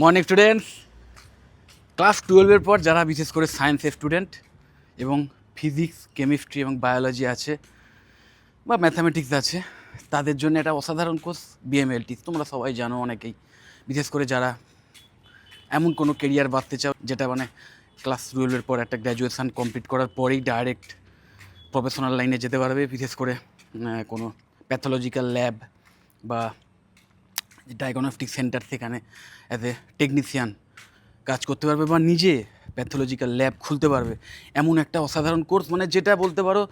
Morning students class টুয়েলভের পর যারা বিশেষ করে সায়েন্সের স্টুডেন্ট এবং ফিজিক্স কেমিস্ট্রি এবং বায়োলজি আছে বা ম্যাথামেটিক্স আছে, তাদের জন্য একটা অসাধারণ কোর্স বিএমএলটি তোমরা সবাই জানো অনেকেই। বিশেষ করে যারা এমন কোনো কেরিয়ার বাঁধতে চাও, যেটা মানে ক্লাস টুয়েলভের পর একটা গ্র্যাজুয়েশান কমপ্লিট করার পরেই ডাইরেক্ট প্রফেশনাল লাইনে যেতে পারবে। বিশেষ করে কোনো প্যাথোলজিক্যাল ল্যাব বা ডায়াগনস্টিক সেন্টার সেখানে অ্যাজ এ টেকনিশিয়ান কাজ করতে পারবে বা নিজে প্যাথোলজিক্যাল ল্যাব খুলতে পারবে। এমন একটা অসাধারণ কোর্স মানে যেটা বলতে পারো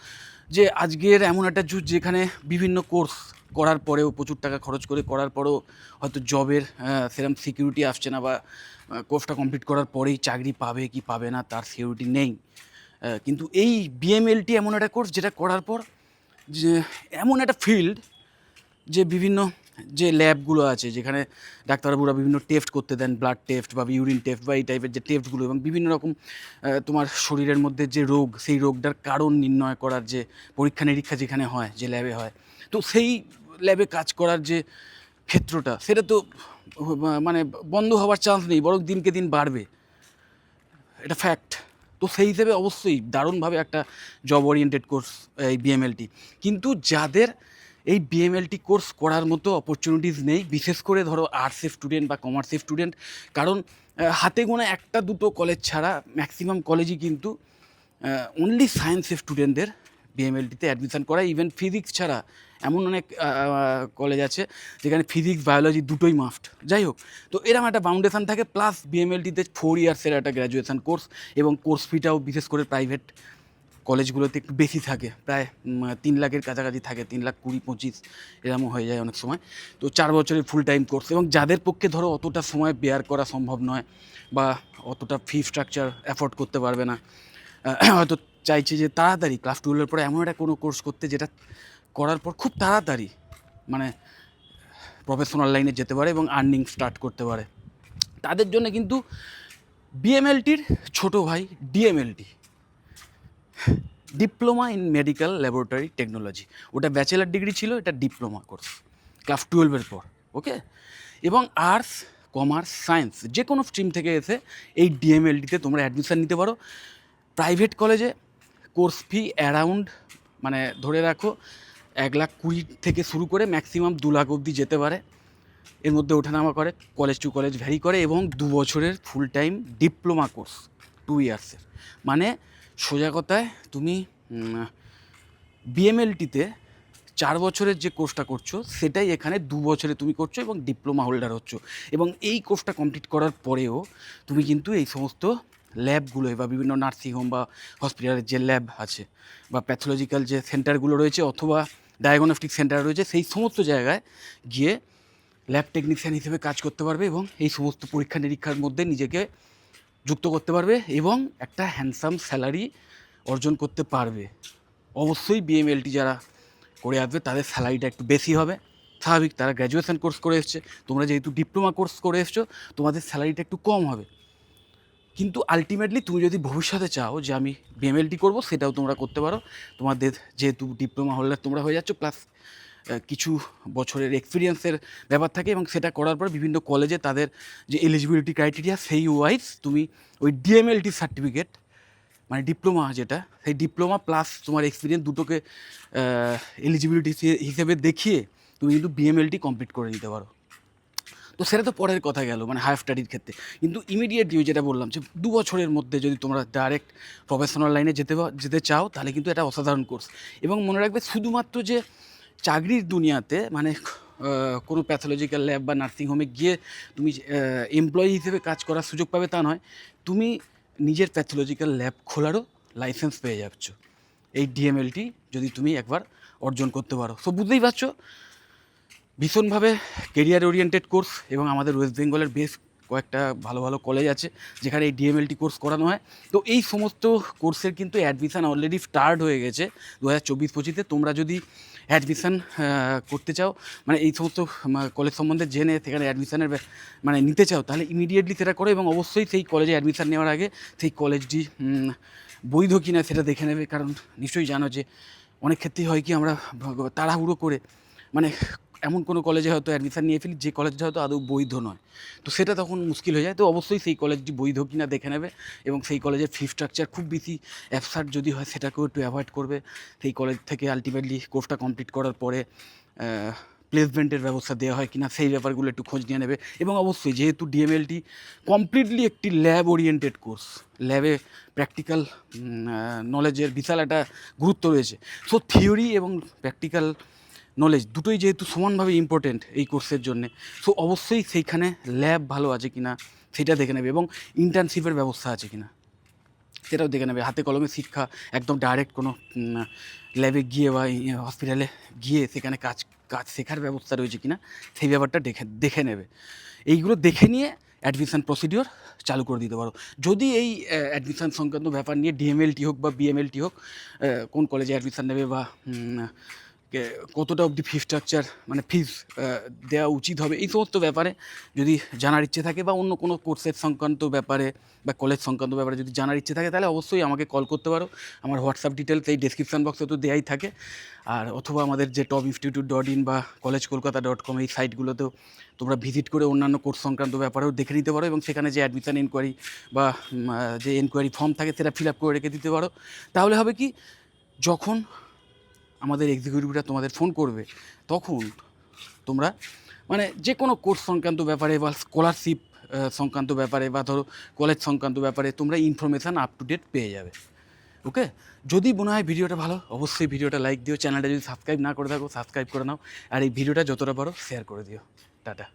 যে আজকের এমন একটা যুগ যেখানে বিভিন্ন কোর্স করার পরেও প্রচুর টাকা খরচ করে, করার পরেও হয়তো জবের সেরকম সিকিউরিটি আসছে না বা কোর্সটা কমপ্লিট করার পরেই চাকরি পাবে কি পাবে না তার সিকিউরিটি নেই। কিন্তু এই বিএমএলটি এমন একটা কোর্স যেটা করার পর যে এমন একটা ফিল্ড যে বিভিন্ন যে ল্যাবগুলো আছে, যেখানে ডাক্তারবাবুরা বিভিন্ন টেস্ট করতে দেন ব্লাড টেস্ট বা ইউরিন টেস্ট বা এই টাইপের যে টেস্টগুলো এবং বিভিন্ন রকম তোমার শরীরের মধ্যে যে রোগ, সেই রোগটার কারণ নির্ণয় করার যে পরীক্ষা নিরীক্ষা যেখানে হয়, যে ল্যাবে হয়। তো সেই ল্যাবে কাজ করার যে ক্ষেত্রটা, সেটা তো মানে বন্ধ হওয়ার চান্স নেই, বরং দিনকে দিন বাড়বে। এটা ফ্যাক্ট তো সেই হিসেবে অবশ্যই দারুণভাবে একটা জব ওরিয়েন্টেড কোর্স এই বিএমএলটি কিন্তু যাদের এই বিএমএলটি কোর্স করার মতো অপরচুনিটিস নেই, বিশেষ করে ধরো আর্টসের স্টুডেন্ট বা কমার্সের স্টুডেন্ট কারণ হাতে গোনা একটা দুটো কলেজ ছাড়া ম্যাক্সিমাম কলেজই কিন্তু অনলি সায়েন্সের স্টুডেন্টদের বিএমএলটিতে অ্যাডমিশন করা ইভেন ফিজিক্স ছাড়া এমন অনেক কলেজ আছে যেখানে ফিজিক্স বায়োলজি দুটোই মাস্ট যাই হোক, তো এরকম একটা বাউন্ডেশন থাকে। প্লাস বিএমএলটিতে ফোর ইয়ার্সের একটা গ্র্যাজুয়েশন কোর্স এবং কোর্স ফিটাও বিশেষ করে প্রাইভেট কলেজগুলোতে একটু বেশি থাকে, প্রায় তিন লাখের কাছাকাছি থাকে, তিন লাখ কুড়ি, পঁচিশ এরকমও হয়ে যায় অনেক সময়। তো চার বছরের ফুল টাইম কোর্স এবং যাদের পক্ষে ধরো অতটা সময় বেয়ার করা সম্ভব নয় বা অতটা ফি স্ট্রাকচার অ্যাফোর্ড করতে পারবে না হয়তো চাইছে যে তাড়াতাড়ি ক্লাস টুয়েলভের পরে এমন একটা কোনো কোর্স করতে যেটা করার পর খুব তাড়াতাড়ি মানে প্রফেশনাল লাইনে যেতে পারে এবং আর্নিং স্টার্ট করতে পারে। তাদের জন্য কিন্তু বিএমএলটির ছোট ভাই DMLT diploma in medical laboratory technology ওটা ব্যাচেলার ডিগ্রি ছিল, এটা ডিপ্লোমা কোর্স ক্লাস টুয়েলভের পর ওকে এবং আর্টস কমার্স সায়েন্স যে কোনো স্ট্রিম থেকে এসে এই ডিএমএলটিতে তোমরা অ্যাডমিশান নিতে পারো। প্রাইভেট কলেজে কোর্স ফি অ্যারাউন্ড মানে ধরে রাখো, এক লাখ কুড়ি থেকে শুরু করে ম্যাক্সিমাম দু লাখ অবধি যেতে পারে। এর মধ্যে ওঠানামা করে কলেজ টু কলেজ ভ্যারি করে এবং দু বছরের full time diploma course two ইয়ার্সের মানে সোজা কথায় তুমি বিএমএলটিতে চার বছরের যে কোর্সটা করছ, সেটাই এখানে দু বছরে তুমি করছ এবং ডিপ্লোমা হোল্ডার হচ্ছ। এবং এই কোর্সটা কমপ্লিট করার পরেও তুমি কিন্তু এই সমস্ত ল্যাবগুলো বা বিভিন্ন নার্সিংহোম বা হসপিটালের যে ল্যাব আছে বা প্যাথোলজিক্যাল যে সেন্টারগুলো রয়েছে অথবা ডায়াগনস্টিক সেন্টার রয়েছে, সেই সমস্ত জায়গায় গিয়ে ল্যাব টেকনিশিয়ান হিসেবে কাজ করতে পারবে এবং এই সমস্ত পরীক্ষা নিরীক্ষার মধ্যে নিজেকে যুক্ত করতে পারবে এবং একটা হ্যান্ডসাম স্যালারি অর্জন করতে পারবে। অবশ্যই বিএমএলটি যারা করে আসবে, তাদের স্যালারিটা একটু বেশি হবে। স্বাভাবিক, তারা গ্র্যাজুয়েশন কোর্স করে এসছে। তোমরা যেহেতু ডিপ্লোমা কোর্স করে এসছো, তোমাদের স্যালারিটা একটু কম হবে। কিন্তু আলটিমেটলি তুমি যদি ভবিষ্যতে চাও যে আমি বিএমএলটি করব, সেটাও তোমরা করতে পারো। তোমাদের যেহেতু ডিপ্লোমা হোল্ডার তোমরা হয়ে যাচ্ছ প্লাস কিছু বছরের এক্সপিরিয়েন্সের ব্যাপার থাকে এবং সেটা করার পর বিভিন্ন কলেজে তাদের যে এলিজিবিলিটি ক্রাইটেরিয়া সেই ওয়াইজ তুমি ওই ডিএমএলটি সার্টিফিকেট মানে ডিপ্লোমা যেটা, সেই ডিপ্লোমা প্লাস তোমার এক্সপিরিয়েন্স দুটোকে এলিজিবিলিটি হিসেবে দেখিয়ে তুমি কিন্তু বিএমএলটি কমপ্লিট করে নিতে পারো। তো সেটা তো পরের কথা গেল মানে হায়ার স্টাডির ক্ষেত্রে। কিন্তু ইমিডিয়েটলি যেটা বললাম যে দু বছরের মধ্যে যদি তোমরা ডাইরেক্ট প্রফেশনাল লাইনে যেতে যেতে চাও, তাহলে কিন্তু এটা অসাধারণ কোর্স এবং মনে রাখবে শুধুমাত্র যে চাকরির দুনিয়াতে মানে কোনো প্যাথোলজিক্যাল ল্যাব বা নার্সিংহোমে গিয়ে তুমি এমপ্লয়ি হিসেবে কাজ করার সুযোগ পাবে তা নয়। তুমি নিজের প্যাথোলজিক্যাল ল্যাব খোলারও লাইসেন্স পেয়ে যাচ্ছ। এই ডিএমএলটি যদি তুমি একবার অর্জন করতে পারো। সো বুঝতেই পারছ? ভীষণভাবে কেরিয়ার ওরিয়েন্টেড কোর্স এবং আমাদের ওয়েস্ট বেঙ্গলের বেশ কয়েকটা ভালো ভালো কলেজ আছে যেখানে এই ডিএমএলটি কোর্স করানো হয়। তো এই সমস্ত কোর্সের কিন্তু অ্যাডমিশান অলরেডি স্টার্ট হয়ে গেছে দু হাজার চব্বিশ পঁচিশে তোমরা যদি অ্যাডমিশান করতে চাও মানে এই সমস্ত কলেজ সম্বন্ধে জেনে সেখানে অ্যাডমিশানের মানে নিতে চাও, তাহলে ইমিডিয়েটলি সেটা করো এবং অবশ্যই সেই কলেজে অ্যাডমিশান নেওয়ার আগে সেই কলেজটি বৈধ কিনা সেটা দেখে নেবে। কারণ নিশ্চয়ই জানো যে অনেক ক্ষেত্রেই হয় কি আমরা তাড়াহুড়ো করে মানে এমন কোনো কলেজে হয়তো অ্যাডমিশান নিয়ে ফেলি, যে কলেজটা হয়তো আদৌ বৈধ নয়। তো সেটা তখন মুশকিল হয়ে যায়। তো অবশ্যই সেই কলেজটি বৈধ কিনা দেখে নেবে এবং সেই কলেজের ফি স্ট্রাকচার খুব বেশি অ্যাবসার্ট যদি হয় সেটাকেও একটু অ্যাভয়েড করবে। সেই কলেজ থেকে আলটিমেটলি কোর্সটা কমপ্লিট করার পরে প্লেসমেন্টের ব্যবস্থা দেওয়া হয় কিনা সেই ব্যাপারগুলো একটু খোঁজ নিয়ে নেবে। এবং অবশ্যই যেহেতু ডিএমএলটি কমপ্লিটলি একটি ল্যাব ওরিয়েন্টেড কোর্স ল্যাবে প্র্যাকটিক্যাল নলেজের বিশাল একটা গুরুত্ব রয়েছে। সো থিওরি এবং প্র্যাকটিক্যাল নলেজ দুটোই যেহেতু সমানভাবে ইম্পর্টেন্ট এই কোর্সের জন্যে। সো অবশ্যই সেইখানে ল্যাব ভালো আছে কি না সেটা দেখে নেবে এবং ইন্টার্নশিপের ব্যবস্থা আছে কি না সেটাও দেখে নেবে। হাতে কলমে শিক্ষা, একদম ডাইরেক্ট কোনো ল্যাবে গিয়ে বা হসপিটালে গিয়ে সেখানে কাজ কাজ শেখার ব্যবস্থা রয়েছে কি না সেই ব্যাপারটা দেখে দেখে নেবে। এইগুলো দেখে নিয়ে অ্যাডমিশান প্রসিডিওর চালু করে দিতে পারো। যদি এই অ্যাডমিশান সংক্রান্ত ব্যাপার নিয়ে ডিএমএলটি হোক বা বিএমএলটি হোক কোন কলেজে অ্যাডমিশান নেবে বা কতটা অবধি ফি স্ট্রাকচার মানে ফিস দেওয়া উচিত হবে? এই সমস্ত ব্যাপারে যদি জানার ইচ্ছে থাকে বা অন্য কোনো কোর্সের সংক্রান্ত ব্যাপারে বা কলেজ সংক্রান্ত ব্যাপারে যদি জানার ইচ্ছে থাকে, তাহলে অবশ্যই আমাকে কল করতে পারো। আমার হোয়াটসঅ্যাপ ডিটেলস এই ডেসক্রিপশন বক্সে তো দেওয়াই থাকে। আর অথবা আমাদের যে টপ ইনস্টিটিউট ডট ইন বা কলেজ কলকাতা ডট কম এই সাইটগুলোতেও তোমরা ভিজিট করে অন্যান্য কোর্স সংক্রান্ত ব্যাপারেও দেখে নিতে পারো এবং সেখানে যে অ্যাডমিশান এনকোয়ারি বা যে এনকোয়ারি ফর্ম থাকে, সেটা ফিল আপ করে রেখে দিতে পারো। তাহলে হবে কি, যখন আমাদের এক্সিকিউটিভরা তোমাদের ফোন করবে, তখন তোমরা মানে যে কোনো কোর্স সংক্রান্ত ব্যাপারে বা স্কলারশিপ সংক্রান্ত ব্যাপারে বা ধরো কলেজ সংক্রান্ত ব্যাপারে তোমরা ইনফরমেশান আপ টু ডেট পেয়ে যাবে ওকে যদি মনে হয় ভিডিওটা ভালো, অবশ্যই ভিডিওটা লাইক দিও চ্যানেলটা যদি সাবস্ক্রাইব না করে থাকো সাবস্ক্রাইব করে নাও, আর এই ভিডিওটা যতটা পারো শেয়ার করে দিও, টাটা।